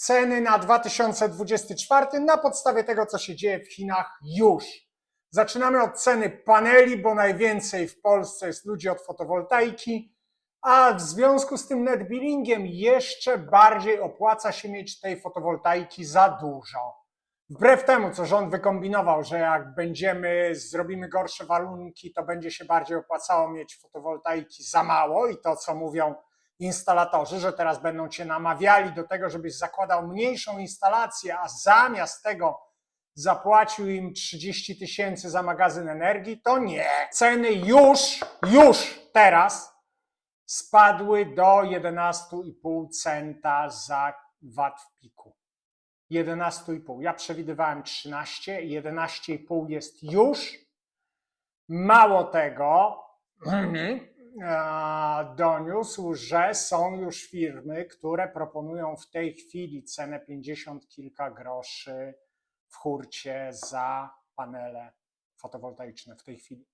ceny na 2024 na podstawie tego, co się dzieje w Chinach już. Zaczynamy od ceny paneli, bo najwięcej w Polsce jest ludzi od fotowoltaiki, a w związku z tym netbillingiem jeszcze bardziej opłaca się mieć tej fotowoltaiki za dużo. Wbrew temu, co rząd wykombinował, że jak będziemy, zrobimy gorsze warunki, to będzie się bardziej opłacało mieć fotowoltaiki za mało i to, co mówią instalatorzy, że teraz będą cię namawiali do tego, żebyś zakładał mniejszą instalację, a zamiast tego zapłacił im 30 tysięcy za magazyn energii, to nie. Ceny już, już teraz spadły do 11,5 centa za watt w piku. 11,5. Ja przewidywałem 13, 11,5 jest już. Mało tego, doniósł, że są już firmy, które proponują w tej chwili cenę 50 kilka groszy w hurcie za panele fotowoltaiczne w tej chwili.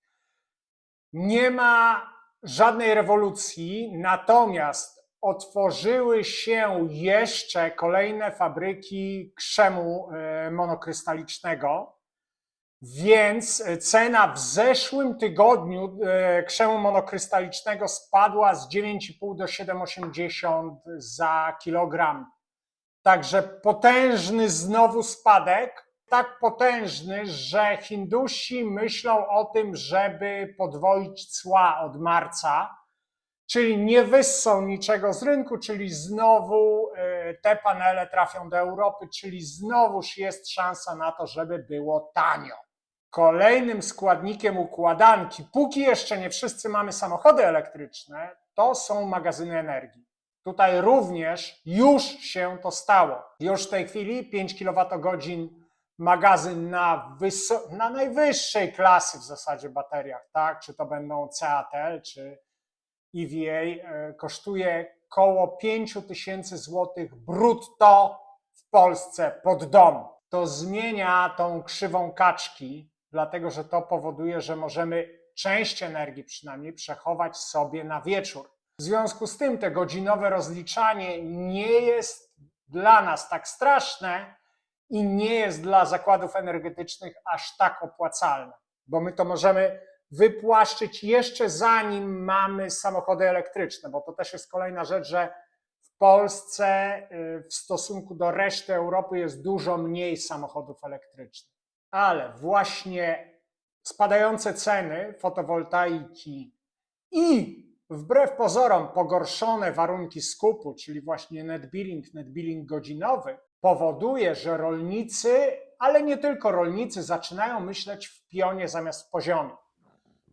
Nie ma żadnej rewolucji, natomiast otworzyły się jeszcze kolejne fabryki krzemu e, monokrystalicznego, więc cena w zeszłym tygodniu e, krzemu monokrystalicznego spadła z 9,5 do 7,80 za kilogram. Także potężny znowu spadek, tak potężny, że Hindusi myślą o tym, żeby podwoić cła od marca, czyli nie wyssą niczego z rynku, czyli znowu e, te panele trafią do Europy, czyli znowuż jest szansa na to, żeby było tanio. Kolejnym składnikiem układanki, póki jeszcze nie wszyscy mamy samochody elektryczne, to są magazyny energii. Tutaj również już się to stało. Już w tej chwili 5 kWh magazyn na, na najwyższej klasy w zasadzie bateriach, tak? Czy to będą CATL, czy EVA, e, kosztuje koło 5 tysięcy złotych brutto w Polsce pod dom. To zmienia tą krzywą kaczki, dlatego że to powoduje, że możemy część energii przynajmniej przechować sobie na wieczór. W związku z tym te godzinowe rozliczanie nie jest dla nas tak straszne i nie jest dla zakładów energetycznych aż tak opłacalne, bo my to możemy wypłaszczyć jeszcze zanim mamy samochody elektryczne, bo to też jest kolejna rzecz, że w Polsce y, w stosunku do reszty Europy jest dużo mniej samochodów elektrycznych. Ale właśnie spadające ceny fotowoltaiki i wbrew pozorom pogorszone warunki skupu, czyli właśnie net billing, net billing godzinowy, powoduje, że rolnicy, ale nie tylko rolnicy, zaczynają myśleć w pionie zamiast w poziomie.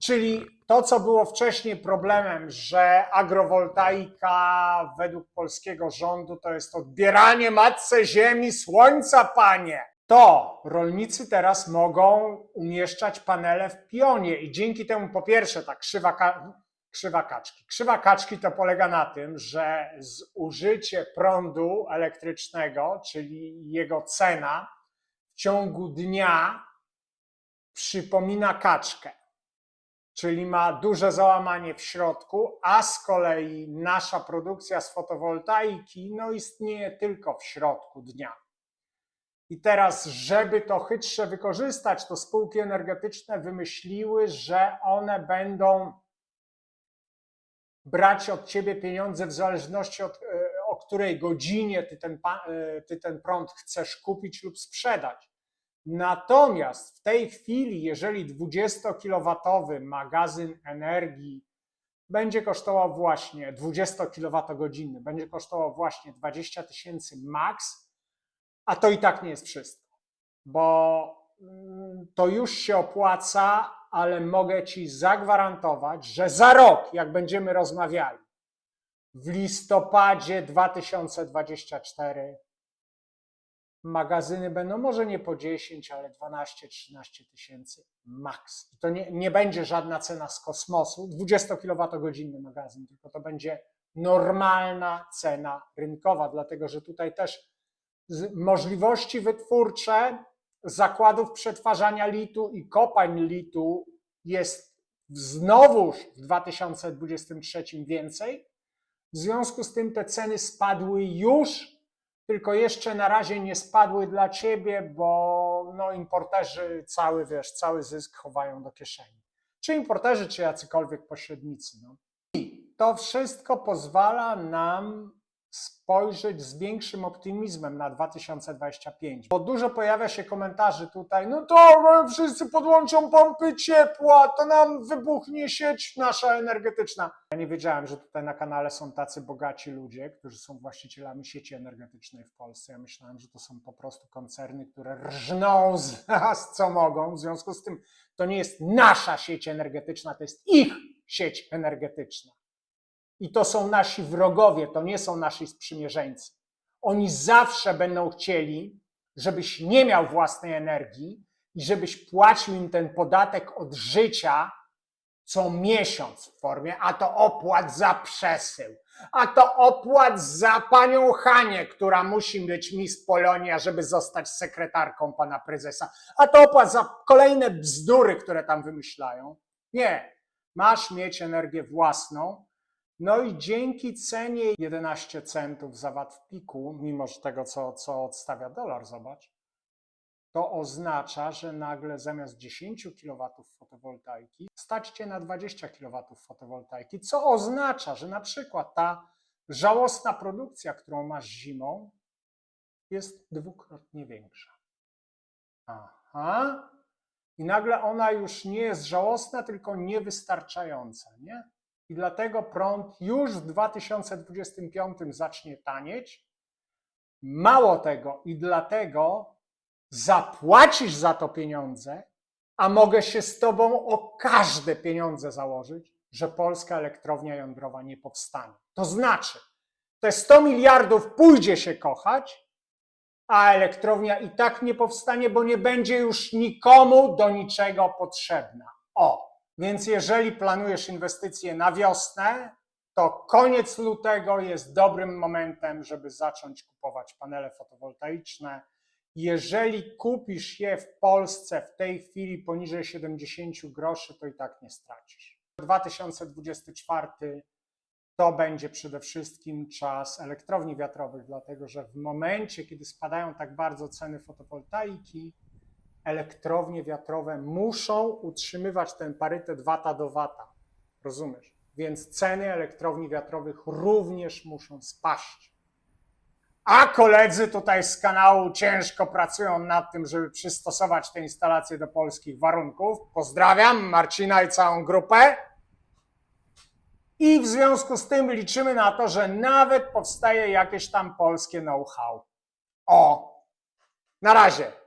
Czyli to, co było wcześniej problemem, że agrowoltaika według polskiego rządu to jest odbieranie matce ziemi, słońca, panie. To rolnicy teraz mogą umieszczać panele w pionie i dzięki temu po pierwsze ta krzywa, krzywa kaczki. Krzywa kaczki to polega na tym, że zużycie prądu elektrycznego, czyli jego cena w ciągu dnia przypomina kaczkę czyli ma duże załamanie w środku, a z kolei nasza produkcja z fotowoltaiki no, istnieje tylko w środku dnia. I teraz, żeby to chytrze wykorzystać, to spółki energetyczne wymyśliły, że one będą brać od ciebie pieniądze w zależności od e, o której godzinie ty ten, e, ty ten prąd chcesz kupić lub sprzedać. Natomiast w tej chwili, jeżeli 20-kilowatowy magazyn energii będzie kosztował właśnie 20 kWh, będzie kosztował właśnie 20 tysięcy max, a to i tak nie jest wszystko, bo mm, to już się opłaca, ale mogę Ci zagwarantować, że za rok, jak będziemy rozmawiali, w listopadzie 2024 magazyny będą może nie po 10, ale 12-13 tysięcy max. I to nie, nie będzie żadna cena z kosmosu, 20 kWh magazyn, tylko to będzie normalna cena rynkowa, dlatego że tutaj też możliwości wytwórcze zakładów przetwarzania litu i kopalń litu jest znowuż w 2023 więcej. W związku z tym te ceny spadły już tylko jeszcze na razie nie spadły dla ciebie, bo no, importerzy cały, wiesz, cały zysk chowają do kieszeni. Czy importerzy, czy jacykolwiek pośrednicy. No. I to wszystko pozwala nam spojrzeć z większym optymizmem na 2025. Bo dużo pojawia się komentarzy tutaj, no to e, wszyscy podłączą pompy ciepła, to nam wybuchnie sieć nasza energetyczna. Ja nie wiedziałem, że tutaj na kanale są tacy bogaci ludzie, którzy są właścicielami sieci energetycznej w Polsce. Ja myślałem, że to są po prostu koncerny, które rżną z nas co mogą. W związku z tym to nie jest nasza sieć energetyczna, to jest ich sieć energetyczna. I to są nasi wrogowie, to nie są nasi sprzymierzeńcy. Oni zawsze będą chcieli, żebyś nie miał własnej energii i żebyś płacił im ten podatek od życia co miesiąc w formie, a to opłat za przesył, a to opłat za panią Hanię, która musi być Miss Polonia, żeby zostać sekretarką pana prezesa, a to opłat za kolejne bzdury, które tam wymyślają. Nie, masz mieć energię własną, no i dzięki cenie 11 centów za wat w piku, mimo tego, co, co odstawia dolar, zobacz, to oznacza, że nagle zamiast 10 kW fotowoltaiki stać cię na 20 kW fotowoltaiki, co oznacza, że na przykład ta żałosna produkcja, którą masz zimą, jest dwukrotnie większa. Aha. I nagle ona już nie jest żałosna, tylko niewystarczająca, nie? I dlatego prąd już w 2025 zacznie tanieć. Mało tego, i dlatego zapłacisz za to pieniądze, a mogę się z Tobą o każde pieniądze założyć, że polska elektrownia jądrowa nie powstanie. To znaczy, te 100 miliardów pójdzie się kochać, a elektrownia i tak nie powstanie, bo nie będzie już nikomu do niczego potrzebna. O, więc jeżeli planujesz inwestycje na wiosnę, to koniec lutego jest dobrym momentem, żeby zacząć kupować panele fotowoltaiczne. Jeżeli kupisz je w Polsce w tej chwili poniżej 70 groszy, to i tak nie stracisz. 2024 to będzie przede wszystkim czas elektrowni wiatrowych, dlatego że w momencie, kiedy spadają tak bardzo ceny fotowoltaiki, elektrownie wiatrowe muszą utrzymywać ten parytet wata do wata. Rozumiesz? Więc ceny elektrowni wiatrowych również muszą spaść. A koledzy tutaj z kanału ciężko pracują nad tym, żeby przystosować te instalacje do polskich warunków. Pozdrawiam Marcina i całą grupę. I w związku z tym liczymy na to, że nawet powstaje jakieś tam polskie know-how. O, na razie.